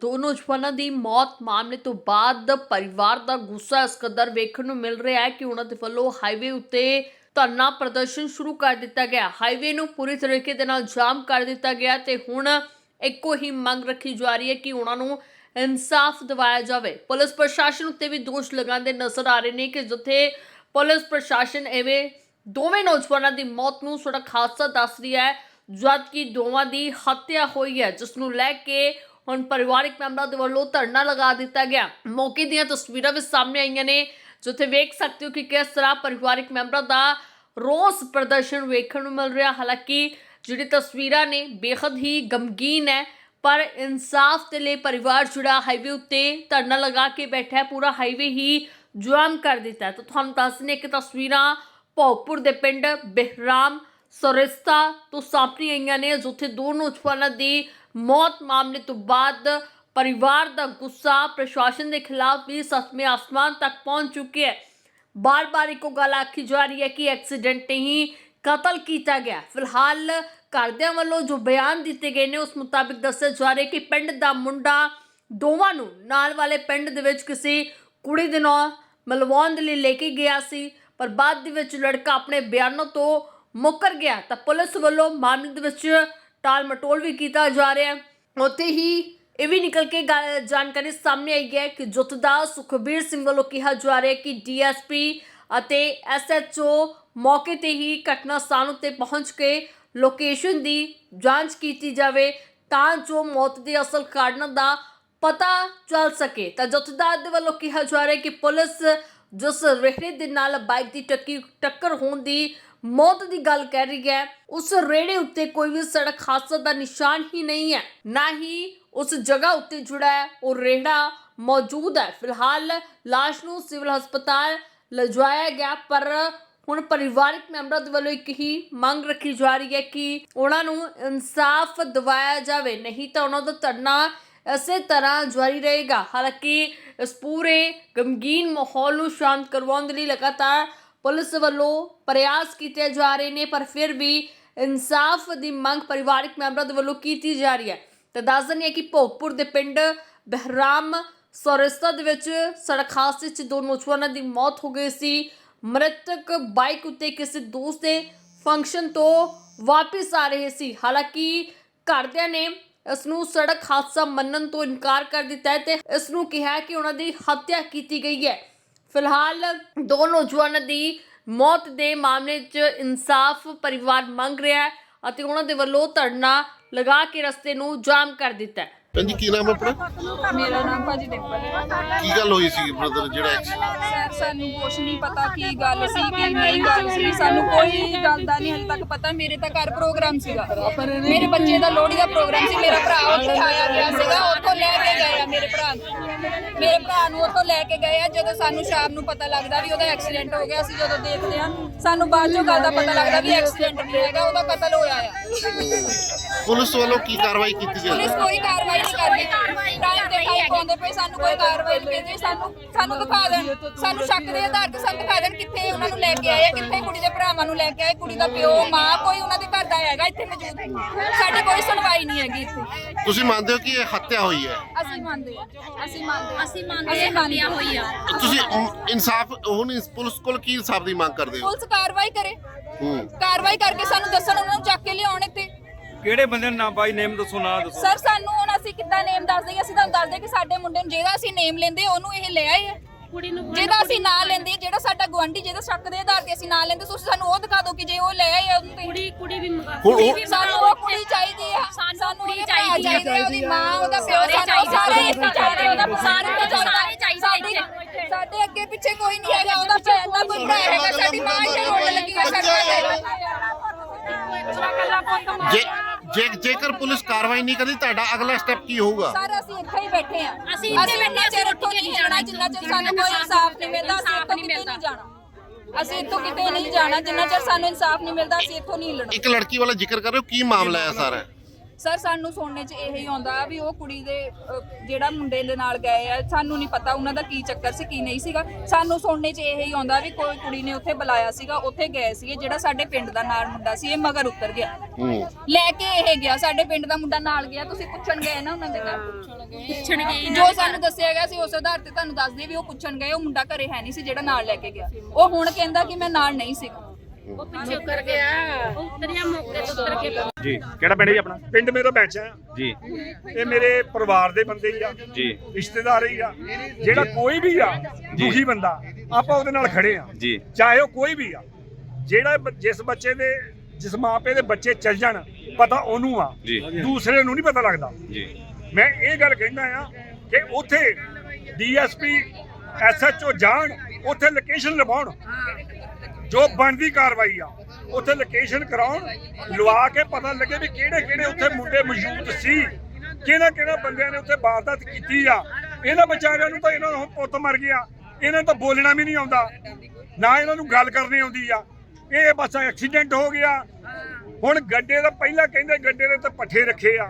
ਦੋ ਨੌਜਵਾਨਾਂ ਦੀ ਮੌਤ ਮਾਮਲੇ ਤੋਂ ਬਾਅਦ ਪਰਿਵਾਰ ਦਾ ਗੁੱਸਾ ਇਸ ਕਦਰ ਵੇਖਣ ਨੂੰ ਮਿਲ ਰਿਹਾ ਹੈ ਕਿ ਉਹਨਾਂ ਦੇ ਵੱਲੋਂ ਹਾਈਵੇ ਉੱਤੇ ਧਰਨਾ ਪ੍ਰਦਰਸ਼ਨ ਸ਼ੁਰੂ ਕਰ ਦਿੱਤਾ ਗਿਆ। ਹਾਈਵੇ ਨੂੰ ਪੂਰੀ ਤਰੀਕੇ ਦੇ ਨਾਲ ਜਾਮ ਕਰ ਦਿੱਤਾ ਗਿਆ ਤੇ ਹੁਣ ਇੱਕੋ ਹੀ ਮੰਗ ਰੱਖੀ ਜਾ ਰਹੀ ਹੈ ਕਿ ਉਹਨਾਂ ਨੂੰ ਇਨਸਾਫ ਦਿਵਾਇਆ ਜਾਵੇ। ਪੁਲਿਸ ਪ੍ਰਸ਼ਾਸਨ ਉੱਤੇ ਵੀ ਦੋਸ਼ ਲਗਾਉਂਦੇ ਨਜ਼ਰ ਆ ਰਹੇ ਨੇ ਕਿ ਜਿੱਥੇ ਪੁਲਿਸ ਪ੍ਰਸ਼ਾਸਨ ਐਵੇਂ ਦੋਵੇਂ ਨੌਜਵਾਨਾਂ ਦੀ ਮੌਤ ਨੂੰ ਸੜਕ ਹਾਦਸਾ ਦੱਸ ਰਹੀ ਹੈ ਜਦ ਕਿ ਦੋਵਾਂ ਦੀ ਹੱਤਿਆ ਹੋਈ ਹੈ, ਜਿਸ ਨੂੰ ਲੈ ਕੇ ਹੁਣ ਪਰਿਵਾਰਕ ਮੈਂਬਰਾਂ ਦੇ ਵੱਲੋਂ ਧਰਨਾ ਲਗਾ ਦਿੱਤਾ ਗਿਆ। ਮੌਕੇ ਦੀਆਂ ਤਸਵੀਰਾਂ ਵੀ ਸਾਹਮਣੇ ਆਈਆਂ ਨੇ, ਜਿੱਥੇ ਵੇਖ ਸਕਦੇ ਹੋ ਕਿ ਕਿਸ ਤਰ੍ਹਾਂ ਪਰਿਵਾਰਕ ਮੈਂਬਰਾਂ ਦਾ ਰੋਸ ਪ੍ਰਦਰਸ਼ਨ ਵੇਖਣ ਨੂੰ ਮਿਲ ਰਿਹਾ। ਹਾਲਾਂਕਿ ਜਿਹੜੀ ਤਸਵੀਰਾਂ ਨੇ ਬੇहद ਹੀ ਗਮਗੀਨ ਹੈ, ਪਰ ਇਨਸਾਫ ਦੇ ਲਈ ਪਰਿਵਾਰ ਜੁੜਾ ਹਾਈਵੇ ਉੱਤੇ ਧਰਨਾ ਲਗਾ ਕੇ ਬੈਠਾ ਹੈ, ਪੂਰਾ ਹਾਈਵੇ ਹੀ ਜਾਮ ਕਰ ਦਿੱਤਾ ਤਾਂ ਤੁਹਾਨੂੰ ਦੱਸ ਦਿੰਦੇ ਹਾਂ ਕਿ ਤਸਵੀਰਾਂ ਭੋਗਪੁਰ ਦੇ ਪਿੰਡ ਬਿਹਰਾਮ, ਸੋਰਿਸਤਾ ਤੋਂ ਸਾਹਮਣੇ ਆਈਆਂ ਨੇ, ਜਿੱਥੇ ਦੋ ਨੌਜਵਾਨਾਂ ਦੀ ਮੌਤ ਮਾਮਲੇ ਤੋਂ ਬਾਅਦ ਪਰਿਵਾਰ ਦਾ ਗੁੱਸਾ ਪ੍ਰਸ਼ਾਸਨ ਦੇ ਖਿਲਾਫ ਵੀ ਸੱਤਵੇਂ ਆਸਮਾਨ ਤੱਕ ਪਹੁੰਚ ਚੁੱਕਿਆ ਹੈ। ਬਾਰ-ਬਾਰ ਇੱਕੋ ਗੱਲ ਆਖੀ ਜਾ ਰਹੀ ਹੈ ਕਿ ਐਕਸੀਡੈਂਟ ਨਹੀਂ ਕਤਲ ਕੀਤਾ ਗਿਆ। ਫਿਲਹਾਲ ਘਰਦਿਆਂ ਵੱਲੋਂ ਜੋ ਬਿਆਨ ਦਿੱਤੇ ਗਏ ਨੇ, ਉਸ ਮੁਤਾਬਿਕ ਦੱਸਿਆ ਜਾ ਰਿਹਾ ਕਿ ਪਿੰਡ ਦਾ ਮੁੰਡਾ ਦੋਵਾਂ ਨੂੰ ਨਾਲ ਵਾਲੇ ਪਿੰਡ ਦੇ ਵਿੱਚ ਕਿਸੇ ਕੁੜੀ ਦੇ ਨਾਲ ਮਿਲਵਾਉਣ ਦੇ ਲਈ ਲੈ ਕੇ ਗਿਆ ਸੀ, ਪਰ ਬਾਅਦ ਦੇ ਵਿੱਚ ਲੜਕਾ ਆਪਣੇ ਬਿਆਨਾਂ ਤੋਂ ਮੁੱਕਰ ਗਿਆ। ਤਾਂ ਪੁਲਿਸ ਵੱਲੋਂ ਮਾਮਲੇ ਦੇ ਵਿੱਚ ਟਾਲ ਮਟੋਲ ਵੀ ਕੀਤਾ ਜਾ ਰਿਹਾ ਹੈ। ਉੱਥੇ ਹੀ ਇਹ ਵੀ ਨਿਕਲ ਕੇ ਜਾਣਕਾਰੀ ਸਾਹਮਣੇ ਆਈ ਹੈ ਕਿ ਜੁੱਤਦਾ ਸੁਖਬੀਰ ਸਿੰਘ ਵੱਲੋਂ ਕਿਹਾ ਜਾ ਰਿਹਾ ਹੈ ਕਿ ਡੀਐਸਪੀ ਅਤੇ ਐਸਐਚਓ ਮੌਕੇ ਤੇ ਹੀ ਘਟਨਾ ਸਥਾਨ ਉੱਤੇ ਪਹੁੰਚ ਕੇ ਲੋਕੇਸ਼ਨ ਦੀ ਜਾਂਚ ਕੀਤੀ ਜਾਵੇ ਤਾਂ ਜੋ ਮੌਤ ਦੇ ਅਸਲ ਕਾਰਨਾਂ ਦਾ ਪਤਾ ਚੱਲ ਸਕੇ। ਤਾਂ ਜਥੇਦਾਰ ਦੇ ਵੱਲੋਂ ਕਿਹਾ ਜਾ ਰਿਹਾ ਕਿ ਪੁਲਿਸ ਜਿਸ ਰੇੜੇ ਦੇ ਨਾਲ ਬਾਈਕ ਦੀ ਟੱਕੀ, ਟੱਕਰ ਹੋਣ ਦੀ ਮੌਤ ਦੀ ਗੱਲ ਕਰ ਰਹੀ ਹੈ, ਉਸ ਰੇੜੇ ਉੱਤੇ ਕੋਈ ਵੀ ਸੜਕ ਹਾਦਸਾ ਦਾ ਨਿਸ਼ਾਨ ਹੀ ਨਹੀਂ ਹੈ, ਨਾ ਹੀ ਉਸ ਜਗ੍ਹਾ ਉੱਤੇ ਜੁੜਾ ਹੈ, ਉਹ ਰੇੜਾ ਮੌਜੂਦ ਹੈ। ਫਿਲਹਾਲ ਲਾਸ਼ ਨੂੰ ਸਿਵਲ ਹਸਪਤਾਲ ਲਿਜਾਇਆ ਗਿਆ, ਪਰ ਹੁਣ ਪਰਿਵਾਰਕ ਮੈਂਬਰਾਂ ਦੇ ਵੱਲੋਂ ਇੱਕ ਹੀ ਮੰਗ ਰੱਖੀ ਜਾ ਰਹੀ ਹੈ ਕਿ ਉਹਨਾਂ ਨੂੰ ਇਨਸਾਫ ਦਿਵਾਇਆ ਜਾਵੇ, ਨਹੀਂ ਤਾਂ ਉਹਨਾਂ ਦਾ ਧਰਨਾ ਇਸੇ ਤਰ੍ਹਾਂ ਜਾਰੀ ਰਹੇਗਾ। ਹਾਲਾਂਕਿ ਇਸ ਪੂਰੇ ਗਮਗੀਨ ਮਾਹੌਲ ਨੂੰ ਸ਼ਾਂਤ ਕਰਵਾਉਣ ਦੇ ਲਈ ਲਗਾਤਾਰ ਪੁਲਿਸ ਵੱਲੋਂ ਪ੍ਰਯਾਸ ਕੀਤੇ ਜਾ ਰਹੇ ਨੇ, ਪਰ ਫਿਰ ਵੀ ਇਨਸਾਫ ਦੀ ਮੰਗ ਪਰਿਵਾਰਕ ਮੈਂਬਰਾਂ ਦੇ ਵੱਲੋਂ ਕੀਤੀ ਜਾ ਰਹੀ ਹੈ। ਤਾਂ ਦੱਸ ਦਿੰਦੇ ਹਾਂ ਕਿ ਭੋਗਪੁਰ ਦੇ ਪਿੰਡ ਬਹਿਰਾਮ ਸੋਰਿਸਤਾ ਦੇ ਵਿੱਚ ਸੜਕ ਹਾਦਸੇ 'ਚ ਦੋ ਨੌਜਵਾਨਾਂ ਦੀ ਮੌਤ ਹੋ ਗਈ ਸੀ। ਮ੍ਰਿਤਕ ਬਾਈਕ ਉੱਤੇ ਕਿਸੇ ਦੋਸਤ ਦੇ ਫੰਕਸ਼ਨ ਤੋਂ ਵਾਪਸ ਆ ਰਹੇ ਸੀ। ਹਾਲਾਂਕਿ ਘਰਦਿਆਂ ਨੇ ਇਸ ਨੂੰ ਸੜਕ ਹਾਦਸਾ ਮੰਨਣ ਤੋਂ ਇਨਕਾਰ ਕਰ ਦਿੱਤਾ ਹੈ ਤੇ ਇਸ ਨੂੰ ਕਿਹਾ ਕਿ ਉਹਨਾਂ ਦੀ ਹੱਤਿਆ ਕੀਤੀ ਗਈ ਹੈ। ਫਿਲਹਾਲ ਦੋ ਨੌਜਵਾਨਾਂ ਦੀ ਮੌਤ ਦੇ ਮਾਮਲੇ 'ਚ ਇਨਸਾਫ ਪਰਿਵਾਰ ਮੰਗ ਰਿਹਾ ਹੈ ਅਤੇ ਉਹਨਾਂ ਦੇ ਵੱਲੋਂ ਧਰਨਾ ਲਗਾ ਕੇ ਰਸਤੇ ਨੂੰ ਜਾਮ ਕਰ ਦਿੱਤਾ ਹੈ। ਭੈਣ ਜੀ ਕੀ ਨਾਮ ਆਪਣਾ? ਮੇਰਾ ਨਾਮ ਭਾਜੀ ਡਿੰਪਲ ਹੈ। ਕੀ ਗੱਲ ਹੋਈ ਸੀ ਬ੍ਰਦਰ ਜਿਹੜਾ ਐਕਸੀਡੈਂਟ ਸਰ ਸਾਨੂੰ ਕੁਛ ਨਹੀਂ ਪਤਾ ਕੀ ਗੱਲ ਸੀ ਕੀ ਨਹੀਂ ਗੱਲ ਸੀ ਸਾਨੂੰ ਕੋਈ ਗੱਲ ਦਾ ਨਹੀਂ ਹਲੇ ਤੱਕ ਪਤਾ। ਮੇਰੇ ਤਾਂ ਘਰ ਪ੍ਰੋਗਰਾਮ ਸੀਗਾ। ਮੇਰੇ ਬੱਚੇ ਦਾ ਲੋਹੜੀ ਦਾ ਪ੍ਰੋਗਰਾਮ ਸੀ ਮੇਰਾ ਭਰਾ ਉੱਥੇ ਆਇਆ ਗਿਆ ਸੀਗਾ ਉੱਥੋਂ ਲੈ ਕੇ ਗਏ ਆ ਮੇਰੇ ਭਰਾ ਨੂੰ। ਮੇਰੇ ਭਰਾ ਨੂੰ ਉੱਥੋਂ ਲੈ ਕੇ ਗਏ ਆ ਜਦੋਂ ਸਾਨੂੰ ਸ਼ਾਮ ਨੂੰ ਪਤਾ ਲੱਗਦਾ ਵੀ ਉਹਦਾ ਐਕਸੀਡੈਂਟ ਹੋ ਗਿਆ ਸੀ ਜਦੋਂ ਦੇਖਦੇ ਆ ਸਾਨੂੰ ਬਾਅਦ ਚੋਂ ਗੱਲ ਦਾ ਪਤਾ ਲੱਗਦਾ ਵੀ ਐਕਸੀਡੈਂਟ ਨਹੀਂ ਹੈਗਾ ਉਹਦਾ ਕਤਲ ਹੋਇਆ ਆ। ਪੁਲਿਸ ਵੱਲੋਂ ਕੀ ਕਾਰਵਾਈ ਕੀਤੀ ਗਈ ਪੁਲਿਸ ਕੋਈ ਕਾਰਵਾਈ ਨਹੀਂ ਕਰਦੀ ਟਾਈਮ ਤੇ ਟਾਈਮ ਪਾਉਂਦੇ ਪਏ ਸਾਨੂੰ ਕੋਈ ਕਾਰਵਾਈ ਨਹੀਂ ਕਰਦੇ ਸਾਨੂੰ ਸਾਨੂੰ ਦਿਖਾ ਦੇਣ। ਸਾਨੂੰ ਸ਼ੱਕ ਦੇ ਆਧਾਰ ਤੇ ਸਾਨੂੰ ਦਿਖਾ ਦੇਣ ਕਿੱਥੇ ਉਹਨਾਂ ਨੂੰ ਲੈ ਕੇ ਆਏ ਆ ਕਿੱਥੇ ਕੁੜੀ ਦੇ ਭਰਾਵਾਂ ਨੂੰ ਲੈ ਕੇ ਆਏ ਕੁੜੀ ਦਾ ਪਿਓ ਮਾਂ ਕੋਈ ਉਹਨਾਂ ਦੇ ਘਰ ਦਾ ਹੈਗਾ ਇੱਥੇ ਮੌਜੂਦ ਸਾਡੀ ਕੋਈ ਸੁਣਵਾਈ ਨਹੀਂ ਹੈਗੀ ਇੱਥੇ। ਤੁਸੀਂ ਮੰਨਦੇ ਹੋ ਕਿ ਇਹ ਹੱਤਿਆ ਹੋਈ ਹੈ? ਅਸੀਂ ਮੰਨਦੇ ਆ ਅਸੀਂ ਮੰਨਦੇ ਆ। ਅਸੀਂ ਮੰਨਦੇ ਹਾਂ ਹੱਤਿਆ ਹੋਈ ਆ। ਤੁਸੀਂ ਅਮ, ਇਨਸਾਫ ਹੁਣ ਇਸ ਪੁਲਿਸ ਕੋਲ ਕੀ ਇਨਸਾਫ ਦੀ ਮੰਗ ਕਰਦੇ ਹੋ? ਪੁਲਿਸ ਕਾਰਵਾਈ ਕਰੇ। ਹੂੰ। ਕਾਰਵਾਈ ਕਰਕੇ ਸਾਨੂੰ ਦੱਸਣ ਉਹਨਾਂ ਨੂੰ ਚੱਕ ਕੇ ਲਿਆਉਣ ਇੱਥੇ। ਕਿਹੜੇ ਬੰਦੇ ਦਾ ਨਾਮ ਬਾਈ ਨੇਮ ਦੱਸੋ ਨਾ ਦੱਸੋ। ਸਰ ਸਾਨੂੰ ਅਸੀਂ ਕਿੱਦਾਂ ਨੇਮ ਦੱਸ ਦਈਏ? ਅਸੀਂ ਤੁਹਾਨੂੰ ਦੱਸ ਦੇ ਕਿ ਸਾਡੇ ਮੁੰਡੇ ਨੂੰ ਜਿਹਦਾ ਅਸੀਂ ਨੇਮ ਲੈਂਦੇ ਉਹਨੂੰ ਇਹ ਲੈ ਆਏ ਆ। ਕੁੜੀ ਨੂੰ ਜਿਹਦਾ ਅਸੀਂ ਨਾਂ ਲੈਂਦੇ ਜਿਹੜਾ ਸਾਡਾ ਗਵਾਂਢੀ ਜਿਹਦਾ ਸ਼ੱਕ ਦੇ ਆਧਾਰ ਤੇ ਅਸੀਂ ਨਾਂ ਲੈਂਦੇ ਤੁਸੀਂ ਸਾਨੂੰ ਉਹ ਦਿਖਾ ਦਿਓ ਕਿ ਜੇ ਉਹ ਲੈ ਆਏ ਆ ਉਹਨੂੰ ਤੇ ਕੁੜੀ ਕੁੜੀ ਵੀ ਮੰਗਾ ਹੁਣ ਕੁੜੀ ਉਹ- ਵੀ ਸਾਨੂੰ ਉਹ ਕੁੜੀ ਚਾਹੀਦੀ ਆ। ਸਾਨੂੰ ਕੁੜੀ ਉਹਦੇ ਚਾਹੀਦੀ ਆ। ਉਹਦੀ ਮਾਂ ਉਹਦਾ ਪਿਓ ਸਾਰੇ ਸਾਨੂੰ ਚਾਹੀਦੇ। ਸਾਰੇ ਉਹਦਾ ਸਾਰੇ ਸਾਰੇ ਸਾਰੇ ਚਾਹੀਦੇ ਸਾਡੀ ਇੱਥੇ। ਸਾਡੇ ਅੱਗੇ ਪਿੱਛੇ ਕੋਈ ਨਹੀਂ ਹੈਗਾ ਉਹਦਾ ਭੈਣ ਦਾ ਕੋਈ ਭਰਾ ਹੈਗਾ ਸਾਡੀ ਮਾਂ ਹੀ ਰੋਣ ਲੱਗੀ ਆ ਸਾਡੇ ਜੇ ਜੇ ਜੇਕਰ ਪੁਲਿਸ ਕਾਰਵਾਈ ਨਹੀਂ ਕਰਦੀ ਤੁਹਾਡਾ ਅਗਲਾ ਸਟੈਪ ਕੀ ਹੋਊਗਾ? ਸਰ ਅਸੀਂ ਇੱਥੇ ਹੀ ਬੈਠੇ ਆ ਅਸੀਂ ਇੱਥੇ ਬੈਠੇ ਚਿਰ ਇੱਥੋਂ ਨਹੀਂ ਜਾਣਾ ਜਿੰਨਾ ਚਿਰ ਸਾਨੂੰ ਕੋਈ ਇਨਸਾਫ ਨਹੀਂ ਮਿਲਦਾ ਅਸੀਂ ਇੱਥੋਂ ਕਿਤੇ ਨਹੀਂ ਜਾਣਾ। ਅਸੀਂ ਇੱਥੋਂ ਕਿਤੇ ਨਹੀਂ ਜਾਣਾ ਜਿੰਨਾ ਚਿਰ ਸਾਨੂੰ ਇਨਸਾਫ ਨਹੀਂ ਮਿਲਦਾ ਅਸੀਂ ਇੱਥੋਂ ਨਹੀਂ ਹਿੱਲਣਾ ਇੱਕ ਲੜਕੀ ਵਾਲਾ ਜ਼ਿਕਰ ਕਰ ਰਹੇ ਹੋ ਕੀ ਮਾਮਲਾ ਹੈ ਸਾਰਾ? ਸਰ ਸਾਨੂੰ ਸੁਣਨੇ 'ਚ ਇਹ ਹੀ ਆਉਂਦਾ ਵੀ ਉਹ ਕੁੜੀ ਦੇ ਅਹ, ਜਿਹੜਾ ਮੁੰਡੇ ਦੇ ਨਾਲ ਗਏ ਆ ਸਾਨੂੰ ਨਹੀਂ ਪਤਾ ਉਹਨਾਂ ਦਾ ਕੀ ਚੱਕਰ ਸੀ ਕੀ ਨਹੀਂ ਸੀਗਾ। ਸਾਨੂੰ ਸੁਣਨੇ 'ਚ ਇਹ ਹੀ ਆਉਂਦਾ ਵੀ ਕੋਈ ਕੁੜੀ ਨੇ ਉੱਥੇ ਬੁਲਾਇਆ ਸੀਗਾ ਉੱਥੇ ਗਏ ਸੀਗੇ ਜਿਹੜਾ ਸਾਡੇ ਪਿੰਡ ਦਾ ਨਾਲ ਮੁੰਡਾ ਸੀ ਇਹ ਮਗਰ ਉਤਰ ਗਿਆ। ਲੈ ਕੇ ਇਹ ਗਿਆ ਸਾਡੇ ਪਿੰਡ ਦਾ ਮੁੰਡਾ ਨਾਲ ਗਿਆ ਤੁਸੀਂ ਪੁੱਛਣ ਗਏ ਨਾ ਉਹਨਾਂ ਦੇ ਘਰ? ਪੁੱਛਣ ਗਏ। ਜੋ ਸਾਨੂੰ ਦੱਸਿਆ ਗਿਆ ਸੀ ਉਸ ਆਧਾਰ ਤੇ ਤੁਹਾਨੂੰ ਦੱਸਦੇ ਵੀ ਉਹ ਪੁੱਛਣ ਗਏ ਉਹ ਮੁੰਡਾ ਘਰੇ ਹੈ ਨਹੀਂ ਸੀ ਜਿਹੜਾ ਨਾਲ ਲੈ ਕੇ ਗਿਆ। ਉਹ ਹੁਣ ਕਹਿੰਦਾ ਕਿ ਮੈਂ ਨਾਲ ਨਹੀਂ ਸੀਗਾ ਉਹ ਪਿੱਛੇ ਕਰ ਗਿਆ। ਉਹ ਉਤਰਿਆ ਮੌਕੇ ਤੋਂ ਉਤਰ ਕੇ ਜੀ ਕਿਹੜਾ ਪਿੰਡ ਜੀ ਆਪਣਾ? ਪਿੰਡ ਮੇਰਾ ਬੈਂਚ ਹੈ ਜੀ। ਇਹ ਮੇਰੇ ਪਰਿਵਾਰ ਦੇ ਬੰਦੇ ਹੀ ਆ। ਜੀ। ਰਿਸ਼ਤੇਦਾਰ ਹੀ ਆ। ਜਿਹੜਾ ਕੋਈ ਵੀ ਆ ਦੁਖੀ ਬੰਦਾ ਆਪਾਂ ਉਹਦੇ ਨਾਲ ਖੜੇ ਆ। ਜੀ। ਚਾਹੇ ਉਹ ਕੋਈ ਵੀ ਆ। ਜਿਹੜਾ ਜਿਸ ਬੱਚੇ ਦੇ ਜਿਸ ਮਾਪੇ ਦੇ ਬੱਚੇ ਚੱਲ ਜਾਣ ਪਤਾ ਉਹਨੂੰ ਆ। ਦੂਸਰੇ ਨੂੰ ਨਹੀਂ ਪਤਾ ਲੱਗਦਾ। ਜੀ। ਮੈਂ ਇਹ ਗੱਲ ਕਹਿੰਦਾ ਆ ਕਿ ਉੱਥੇ ਡੀਐਸਪੀ ਐਸਐਚਓ ਜਾਣ ਉੱਥੇ ਲੋਕੇਸ਼ਨ ਲਵਾਉਣ ਜੋ ਬਣਦੀ ਕਾਰਵਾਈ ਆ, ਉੱਥੇ ਲੋਕੇਸ਼ਨ ਕਰਾਉਣ, ਲਵਾ ਕੇ ਪਤਾ ਲੱਗੇ ਵੀ ਕਿਹੜੇ ਕਿਹੜੇ ਉੱਥੇ ਮੁੰਡੇ ਮੌਜੂਦ ਸੀ। ਕਿਹਨਾਂ ਕਿਹਨਾਂ ਬੰਦਿਆਂ ਨੇ ਉੱਥੇ ਵਾਰਦਾਤ ਕੀਤੀ ਆ। ਇਹਨਾਂ ਵਿਚਾਰਿਆਂ ਨੂੰ ਤਾਂ ਇਹਨਾਂ ਦਾ ਪੁੱਤ ਮਰ ਗਿਆ। ਇਹਨਾਂ ਨੂੰ ਤਾਂ ਬੋਲਣਾ ਵੀ ਨਹੀਂ ਆਉਂਦਾ। ਨਾ ਇਹਨਾਂ ਨੂੰ ਗੱਲ ਕਰਨੀ ਆਉਂਦੀ ਆ। ਇਹ ਬਸ ਐਕਸੀਡੈਂਟ ਹੋ ਗਿਆ। ਹੁਣ ਗੱਡੇ ਦਾ ਪਹਿਲਾਂ ਕਹਿੰਦੇ ਗੱਡੇ ਦੇ ਤਾਂ ਪੱਠੇ ਰੱਖੇ ਆ।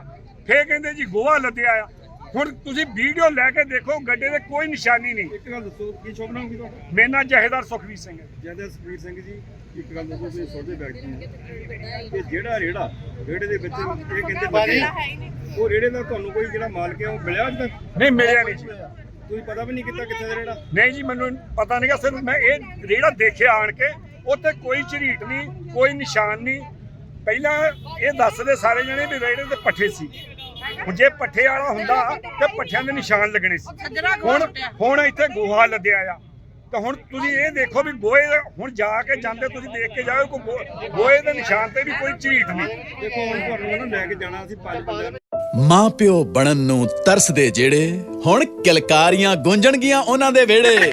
ਫੇਰ ਕਹਿੰਦੇ ਜੀ ਗੋਹਾ ਲੱਦਿਆ ਆ। ਹੁਣ ਤੁਸੀਂ ਵੀਡੀਓ ਲੈ ਕੇ ਦੇਖੋ ਗੱਡੇ ਦੇ ਕੋਈ ਨਿਸ਼ਾਨੀ ਨਹੀਂ। ਇੱਕ ਗੱਲ ਦੱਸੋ ਕੀ ਸ਼ੁਭ ਨਾਮ ਕੀ ਤੁਹਾਡਾ? ਮੇਰੇ ਨਾਲ ਜਹੇਦਾਰ ਸੁਖਵੀਰ ਸਿੰਘ ਹੈ। ਜੈਦਾ ਸੁਖਬੀਰ ਸਿੰਘ ਜੀ ਇੱਕ ਗੱਲ ਦੱਸੋ ਤੁਸੀਂ ਸੌਦੇ ਬੈਠੇ ਕਿ ਜਿਹੜਾ ਰੇੜਾ ਰੇੜੇ ਦੇ ਵਿੱਚ ਇਹ ਕਹਿੰਦੇ ਬੱਚੇ ਉਹ ਰੇੜੇ ਦਾ ਤੁਹਾਨੂੰ ਕੋਈ ਜਿਹੜਾ ਮਾਲਕ ਹੈ ਉਹ ਮਿਲਿਆ ਅੱਜ ਤੱਕ? ਨਹੀਂ ਮਿਲਿਆ ਨਹੀਂ ਜੀ। ਤੁਸੀਂ ਪਤਾ ਵੀ ਨਹੀਂ ਕੀਤਾ ਕਿੱਥੇ ਦਾ ਰੇੜਾ? ਨਹੀਂ ਜੀ ਮੈਨੂੰ ਪਤਾ ਨਹੀਂਗਾ ਸਿਰਫ ਮੈਂ ਇਹ ਰੇੜਾ ਦੇਖਿਆ ਆਣ ਕੇ ਉੱਥੇ ਕੋਈ ਝਰੀਟ ਨਹੀਂ ਕੋਈ ਨਿਸ਼ਾਨ ਨਹੀਂ। ਪਹਿਲਾਂ ਇਹ ਦੱਸਦੇ ਸਾਰੇ ਜਣੇ ਵੀ ਰੇੜੇ ਤੇ ਪੱਠੇ ਸੀ। ਹੁਣ ਜੇ ਪੱਠੇ ਵਾਲਾ ਹੁੰਦਾ ਤੇ ਪੱਠਿਆਂ ਦੇ ਨਿਸ਼ਾਨ ਲੱਗਣੇ ਸੀ। ਹੁਣ ਹੁਣ ਇੱਥੇ ਗੋਹਾ ਲੱਦਿਆ ਆ। ਤਾਂ ਹੁਣ ਤੁਸੀਂ ਇਹ ਦੇਖੋ ਵੀ ਦਾ- ਹੁਣ ਜਾ ਕੇ ਜਾਂਦੇ ਤੁਸੀਂ ਦੇਖ ਕੇ ਜਾਓ ਕੋਈ ਗੋ- ਗੋਹੇ ਦੇ ਨਿਸ਼ਾਨ ਤੇ ਵੀ ਕੋਈ ਝਰੀਟ ਨਹੀਂ। ਦੇਖੋ ਹੁਣ ਤੁਹਾਨੂੰ ਨਾ ਲੈ ਕੇ ਜਾਣਾ ਅਸੀਂ ਪੰਜ ਬੰਦਿਆਂ ਨੂੰ ਮਾਂ ਪਿਓ ਬਣਨ ਨੂੰ ਤਰਸਦੇ ਜਿਹੜੇ ਹੁਣ ਕਿਲਕਾਰੀਆਂ ਗੂੰਜਣਗੀਆਂ ਉਹਨਾਂ ਦੇ ਵਿਹੜੇ।